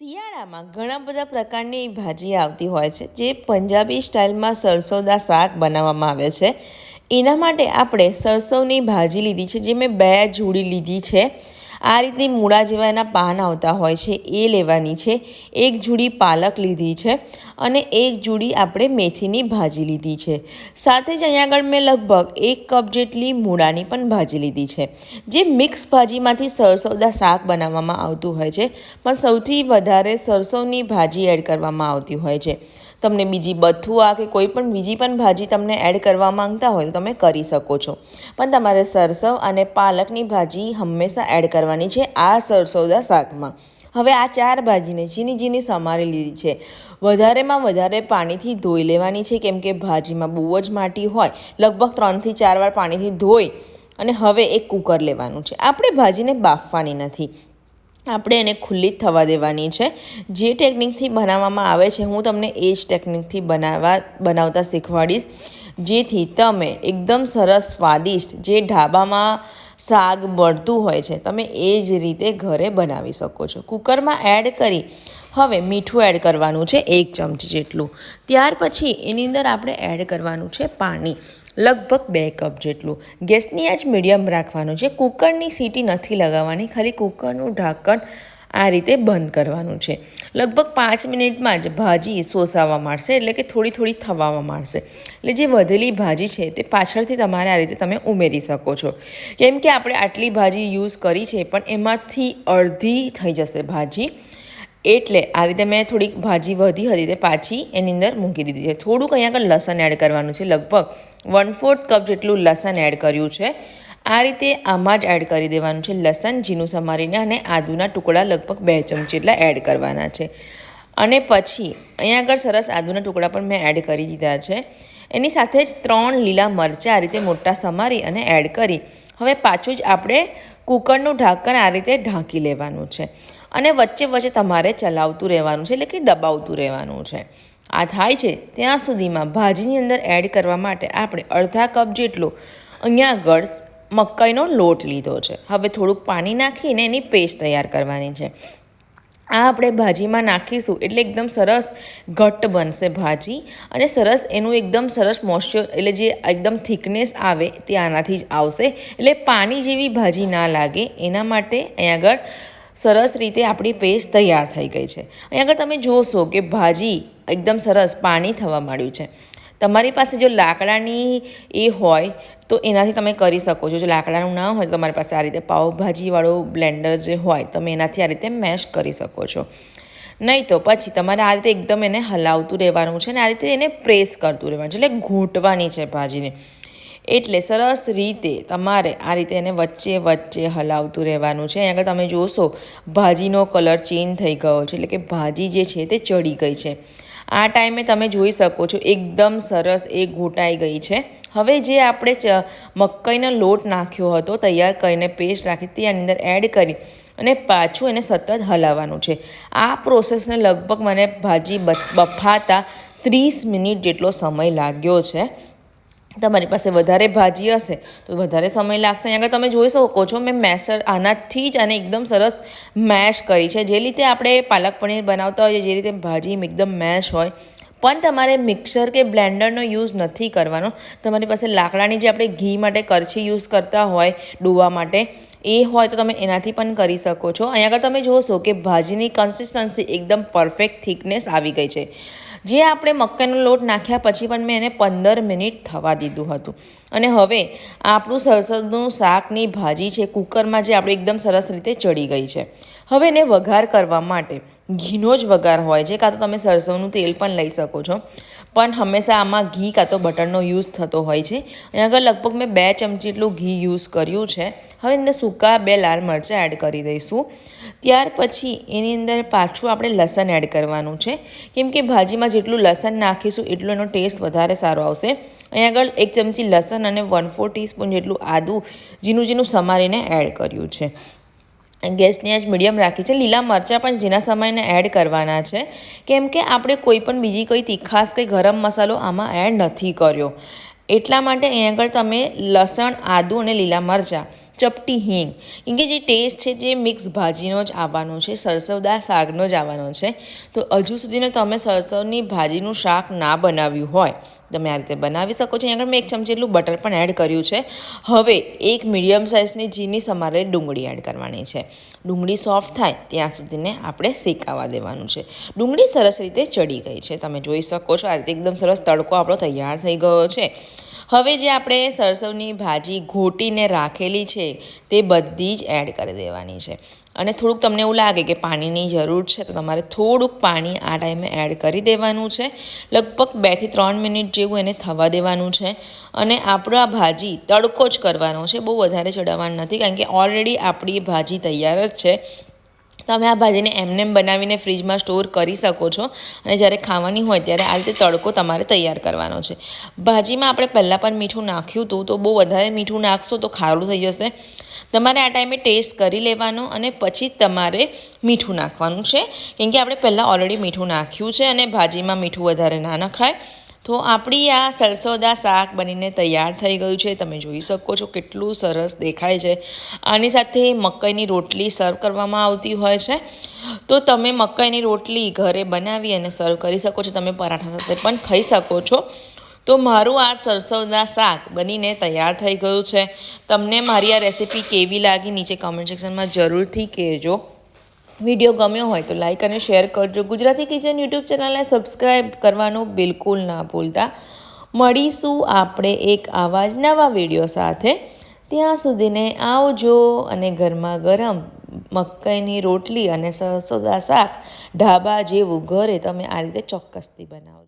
શિયાળામાં ઘણા બધા પ્રકારની ભાજી આવતી હોય છે, જે પંજાબી સ્ટાઇલમાં સરસોદા શાક બનાવવામાં આવે છે. એના માટે આપણે સરસોની ભાજી લીધી છે, જે મેં બે જોડી લીધી છે. આ રીતની મૂળા જેવા એના પાન આવતા હોય છે, એ લેવાની છે. એક જુડી પાલક લીધી છે અને એક જુડી આપણે મેથીની ભાજી લીધી છે. સાથે જ અહીંયા આગળ મેં લગભગ એક કપ જેટલી મૂળાની પણ ભાજી લીધી છે. જે મિક્સ ભાજીમાંથી સરસોદા શાક બનાવવામાં આવતું હોય છે, પણ સૌથી વધારે સરસોની ભાજી એડ કરવામાં આવતી હોય છે. તમને બીજી બથુઆ કે કોઈ પણ બીજી પણ ભાજી તમને એડ કરવા માંગતા હોય તો તમે કરી શકો છો. પણ તમારે સરસવ અને પાલકની ભાજી હંમેશા એડ કરવાની છે આ સરસોદા શાકમાં. હવે આ ચાર ભાજીને ઝીની ઝીની સમારી લીધી છે. વધારેમાં વધારે પાણીથી ધોઈ લેવાની છે, કેમ કે ભાજીમાં બહુ જ માટી હોય. લગભગ ત્રણથી ચાર વાર પાણીથી ધોઈ અને હવે એક કુકર લેવાનું છે. આપણે ભાજીને બાફવાની નથી. આપણે એને ખુલ્લી જ થવા દેવાની છે. જે ટેકનિકથી બનાવવામાં આવે છે, હું તમને એ જ ટેકનિકથી બનાવવા બનાવતા શીખવાડીશ. જેથી તમે એકદમ સરસ સ્વાદિષ્ટ જે ઢાબામાં શાક મળતું હોય છે, તમે એ જ રીતે ઘરે બનાવી શકો છો. કુકરમાં એડ કરી, હવે મીઠું એડ કરવાનું છે, એક ચમચી જેટલું. ત્યાર પછી એની અંદર આપણે એડ કરવાનું છે પાણી. લગભગ બે કપ જેટલું. ગેસની આંચ મીડિયમ રાખવાનું છે. કુકરની સીટી નથી લગાવવાની. ખાલી કુકરનું ઢાંકણ આ રીતે બંધ કરવાનું છે. લગભગ પાંચ મિનિટમાં જ ભાજી સોસાવા માંડશે, એટલે કે થોડી થોડી થવામાં માંડશે. એટલે જે વધેલી ભાજી છે તે પાછળથી તમારે આ રીતે તમે ઉમેરી શકો છો. કેમ કે આપણે આટલી ભાજી યુઝ કરી છે, પણ એમાંથી અડધી થઈ જશે ભાજી. એટલે આ રીતે મેં થોડીક ભાજી વધી હતી તે પાછી એની અંદર મૂકી દીધી છે. થોડુંક અહીંયા આગળ લસણ એડ કરવાનું છે. લગભગ વન ફોર્થ કપ જેટલું લસણ એડ કર્યું છે. આ રીતે આમાં જ એડ કરી દેવાનું છે. લસણ ઝીણું સમારીને અને આદુના ટુકડા લગભગ બે ચમચી એટલા એડ કરવાના છે. અને પછી અહીંયા આગળ સરસ આદુના ટુકડા પણ મેં એડ કરી દીધા છે. એની સાથે જ ત્રણ લીલા મરચાં આ રીતે મોટા સમારી અને એડ કરી. હવે પાછું જ આપણે કુકરનું ઢાંકણ આ રીતે ઢાંકી લેવાનું છે. અને વચ્ચે વચ્ચે તમારે ચલાવતું રહેવાનું છે, એટલે કે દબાવતું રહેવાનું છે. આ થાય છે ત્યાં સુધીમાં ભાજીની અંદર એડ કરવા માટે આપણે અડધા કપ જેટલો અહીંયા આગળ મકાઈનો લોટ લીધો છે. હવે થોડુંક પાણી નાખીને એની પેસ્ટ તૈયાર કરવાની છે. આ આપણે ભાજીમાં નાખીશું એટલે એકદમ સરસ ઘટ્ટ બનશે ભાજી અને સરસ એનું એકદમ સરસ મોઇશ્ચર એટલે જે એકદમ થિકનેસ આવે તે આનાથી જ આવશે. એટલે પાણી જેવી ભાજી ના લાગે એના માટે અહીં આગળ સરસ રીતે આપણી પેસ્ટ તૈયાર થઈ ગઈ છે. અહીં આગળ તમે જોશો કે ભાજી એકદમ સરસ પાણી થવા માંડ્યું છે. તમારી પાસે જો લાકડાની એ હોય, તો એનાથી તમે કરી શકો છો. જો લાકડાનું ના હોય, તો તમારી પાસે આ રીતે પાઉભાજીવાળું બ્લેન્ડર જે હોય, તમે એનાથી આ રીતે મેશ કરી શકો છો. નહીં તો પછી તમારે આ રીતે એકદમ એને હલાવતું રહેવાનું છે ને આ રીતે એને પ્રેસ કરતું રહેવાનું છે. એટલે ઘૂંટવાની છે ભાજીને. એટલે સરસ રીતે તમારે આ રીતે એને વચ્ચે વચ્ચે હલાવતું રહેવાનું છે. અહીંયા આગળ તમે જોશો, ભાજીનો કલર ચેન્જ થઈ ગયો છે. એટલે કે ભાજી જે છે તે ચડી ગઈ છે. આ ટાઈમે તમે જોઈ શકો છો, એકદમ સરસ એ ઘૂંટાઈ ગઈ છે. હવે જે આપણે મકાઈનો લોટ નાખ્યો હતો, તૈયાર કરીને પેસ્ટ રાખી, તે અંદર એડ કરી અને પાછું એને સતત હલાવવાનું છે. આ પ્રોસેસને લગભગ મને ભાજી બફાતા ત્રીસ મિનિટ જેટલો સમય લાગ્યો છે. તમારી પાસે વધારે ભાજી હશે, તો વધારે સમય લાગશે. અહીંયા આગળ તમે જોઈ શકો છો, મેં મેસર આનાથી જ આને એકદમ સરસ મેશ કરી છે. જે રીતે આપણે પાલક પનીર બનાવતા હોઈએ, જે રીતે ભાજી એકદમ મેશ હોય. પણ તમારે મિક્સર કે બ્લેન્ડરનો યુઝ નથી કરવાનો. તમારી પાસે લાકડાની જે આપણે ઘી માટે કરછી યુઝ કરતા હોય, ડૂવા માટે, એ હોય તો તમે એનાથી પણ કરી શકો છો. અહીંયા આગળ તમે જોશો કે ભાજીની કન્સિસ્ટન્સી એકદમ પરફેક્ટ થિકનેસ આવી ગઈ છે. જે આપણે મકાઈનો લોટ નાખ્યા પછી પણ મેં એને પંદર મિનિટ થવા દીધું હતું. અને હવે આપણું સરસદનું શાકની ભાજી છે, કુકરમાં જે આપણે એકદમ સરસ રીતે ચડી ગઈ છે. હવે એને વઘાર કરવા માટે ઘીનો જ વઘાર હોય છે, કાં તો તમે સરસવનું તેલ પણ લઈ શકો છો. પણ હંમેશા આમાં ઘી કાં તો બટરનો યુઝ થતો હોય છે. અહીં આગળ લગભગ મેં બે ચમચી એટલું ઘી યુઝ કર્યું છે, હવે અંદર સૂકા બે લાલ મરચાં એડ કરી દઈશું. ત્યાર પછી એની અંદર પાછું આપણે લસણ એડ કરવાનું છે. કેમ કે ભાજીમાં જેટલું લસણ નાખીશું એટલું એનો ટેસ્ટ વધારે સારો આવશે. અહીં આગળ એક ચમચી લસણ અને વન ફોર ટીસ્પૂન જેટલું આદું ઝીણું ઝીણું સમારીને એડ કર્યું છે. ગેસની આંચ મીડિયમ રાખી છે. લીલા મરચાં પણ જેના સમયને એડ કરવાના છે. કેમ કે આપણે કોઈ પણ બીજી કોઈ તીખાસ કે ગરમ મસાલો આમાં એડ નથી કર્યો. એટલા માટે અહીં આગળ તમે લસણ, આદું અને લીલા મરચાં, ચપટી હિંગ, કેમ કે જે ટેસ્ટ છે જે મિક્સ ભાજીનો જ આવવાનો છે, સરસવદા શાકનો જ આવવાનો છે. તો હજુ સુધીને તમે સરસવની ભાજીનું શાક ના બનાવ્યું હોય તમે આ રીતે બનાવી શકો છો. અહીં આગળ મેં એક ચમચી જેટલું બટર પણ એડ કર્યું છે. હવે એક મીડિયમ સાઇઝની ઝીની સમારે ડુંગળી એડ કરવાની છે. ડુંગળી સોફ્ટ થાય ત્યાં સુધીને આપણે શેકાવા દેવાનું છે. ડુંગળી સરસ રીતે ચડી ગઈ છે. તમે જોઈ શકો છો, આ રીતે એકદમ સરસ તડકો આપણો તૈયાર થઈ ગયો છે. હવે જે આપણે સરસવની ભાજી ઘોટીને રાખેલી છે, તે બધી જ એડ કરી દેવાની છે. અને થોડુંક તમને એવું લાગે કે પાણીની જરૂર છે, તો તમારે થોડુંક પાણી આ ટાઈમે એડ કરી દેવાનું છે. લગભગ બેથી ત્રણ મિનિટ જેવું એને થવા દેવાનું છે. અને આપણો આ ભાજી તડકો જ કરવાનો છે, બહુ વધારે ચડાવવાનું નથી, કારણ કે ઓલરેડી આપણી ભાજી તૈયાર જ છે. તમે આ ભાજીને એમનેમ બનાવીને ફ્રીજમાં સ્ટોર કરી શકો છો. અને જ્યારે ખાવાની હોય ત્યારે આ રીતે તડકો તમારે તૈયાર કરવાનો છે. ભાજીમાં આપણે પહેલાં પણ મીઠું નાખ્યું હતું, તો બહુ વધારે મીઠું નાખશો તો ખારું થઈ જશે. તમારે આ ટાઈમે ટેસ્ટ કરી લેવાનો અને પછી તમારે મીઠું નાખવાનું છે. કેમ કે આપણે પહેલાં ઓલરેડી મીઠું નાખ્યું છે અને ભાજીમાં મીઠું વધારે ના નખાય. તો આપણી આ સરસોદા શાક બનીને તૈયાર થઈ ગયું છે. તમે જોઈ શકો છો કેટલું સરસ દેખાય છે. આની સાથે મકાઈની રોટલી સર્વ કરવામાં આવતી હોય છે. તો તમે મકાઈની રોટલી ઘરે બનાવી અને સર્વ કરી શકો છો. તમે પરાઠા સાથે પણ ખાઈ શકો છો. તો મારું આ સરસવના શાક બનીને તૈયાર થઈ ગયું છે. તમને મારી આ રેસીપી કેવી લાગી નીચે કમેન્ટ સેક્શનમાં જરૂરથી કહેજો. વીડિયો ગમ્યો હોય તો લાઈક અને શેર કરજો. ગુજરાતી કિચન યુટ્યુબ ચેનલને સબસ્ક્રાઈબ કરવાનું બિલકુલ ના ભૂલતા. મળીશું આપણે એક આવા જ નવા વીડિયો સાથે. ત્યાં સુધીને આવજો અને ગરમા ગરમ મકાઈની રોટલી અને સરસોદા શાક ઢાબા જેવું ઘરે તમે આ રીતે ચોક્કસથી બનાવજો.